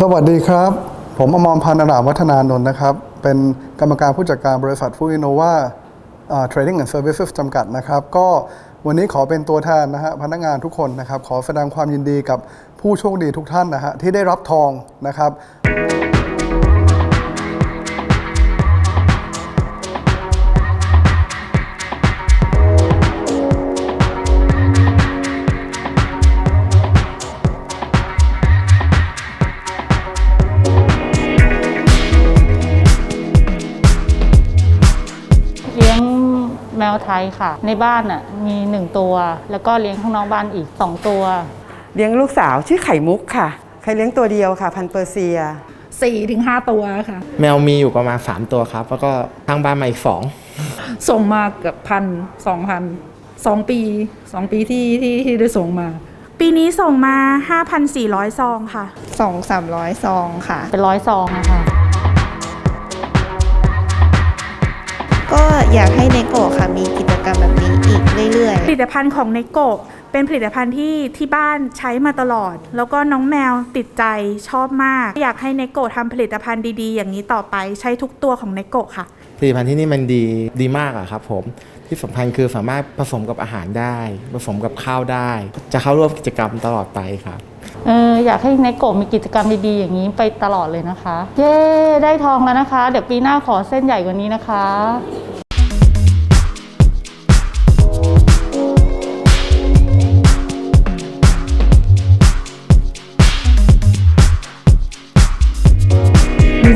สวัสดีครับ ผมอมรพันธ์อรามวัฒนานนท์นะครับ เป็นกรรมการผู้จัดการบริษัทฟูอินโนวาเทรดดิ้งแอนด์เซอร์วิสจำกัดนะครับ ก็วันนี้ขอเป็นตัวแทนนะฮะพนักงานทุกคนนะครับ ขอแสดงความยินดีกับผู้โชคดีทุกท่านนะฮะที่ได้รับทองนะครับ วไทยค่ะ ในบ้านน่ะมีหนึ่งตัว แล้วก็เลี้ยงข้างนอกบ้านอีกสองตัว เลี้ยงลูกสาวชื่อไข่มุกค่ะใครเลี้ยงตัวเดียวค่ะ พันธุ์เปอร์เซียสี่ถึงห้าตัวค่ะ แมวมีอยู่ประมาณ 3 ตัวครับ แล้วก็ทางบ้านมาอีก ส่งมาเกือบพันสองพันสองปีสองปีที่ที่ที่ได้ส่งมา ปีนี้ส่งมา 5,400 ซองค่ะสองสามร้อยซองค่ะ เป็นร้อยซองอะค่ะ อยากให้เนโกะค่ะมีกิจกรรมแบบนี้อีกเรื่อยผลิตภัณฑ์ของเนโกะเป็นผลิตภัณฑ์ที่ที่บ้านใช้มาตลอด แล้วก็น้องแมวติดใจชอบมาก อยากให้เนโกะทำผลิตภัณฑ์ดีๆ อย่างนี้ต่อไปใช้ทุกตัวของเนโกะค่ะ2ผลิตภัณฑ์ที่นี่มันดีดีมากอะครับผมที่สำคัญคือสามารถผสมกับอาหารได้ ผสมกับข้าวได้ จะเข้าร่วมกิจกรรมตลอดไปครับเอออยากให้ในโกะมีกิจกรรมดีๆอย่างนี้ไปตลอดเลยนะคะ เย้ ได้ทองแล้วนะคะ เดี๋ยวปีหน้าขอเส้นใหญ่กว่านี้นะคะ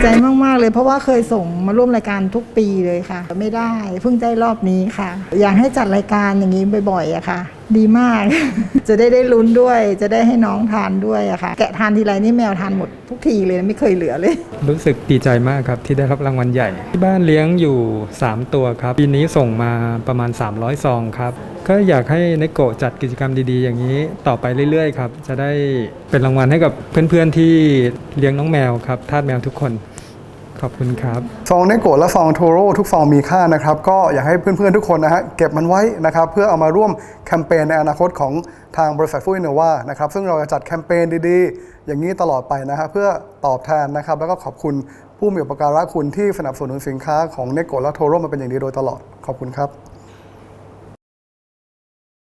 ใจมาก ๆ เลยเพราะว่าเคยส่งมาร่วมรายการทุกปีเลยค่ะ ไม่ได้เพิ่งได้รอบนี้ค่ะ อยากให้จัดรายการอย่างนี้บ่อยๆอะค่ะ ดีมาก จะได้ได้ลุ้นด้วย จะได้ให้น้องทานด้วยอะค่ะ แกะทานทีไรนี่แมวทานหมดทุกทีเลยไม่เคยเหลือเลย รู้สึกดีใจมากครับที่ได้รับรางวัลใหญ่ ที่บ้านเลี้ยงอยู่ 3 ตัวครับปีนี้ส่งมาประมาณ 300ซองครับก็อยากให้นโกะจัดกิจกรรมดีๆ อย่างนี้ต่อไปเรื่อยๆครับจะได้เป็นรางวัลให้กับเพื่อนๆที่เลี้ยงน้องแมวครับทาสแมวทุกคน ขอบคุณครับซองเนโกะและซองโทโร่ทุกซองมีค่านะครับ ก็อยากให้เพื่อนๆทุกคนนะฮะเก็บมันไว้นะครับ เพื่อเอามาร่วมแคมเปญในอนาคตของทางบริษัทฟูอินโนวานะครับ ซึ่งเราจะจัดแคมเปญดีๆ อย่างนี้ตลอดไปนะฮะเพื่อตอบแทนนะครับ แล้วก็ขอบคุณผู้มีอุปการะคุณที่สนับสนุนสินค้าของเนโกะและโทโร่มาเป็นอย่างดีโดยตลอดขอบคุณครับ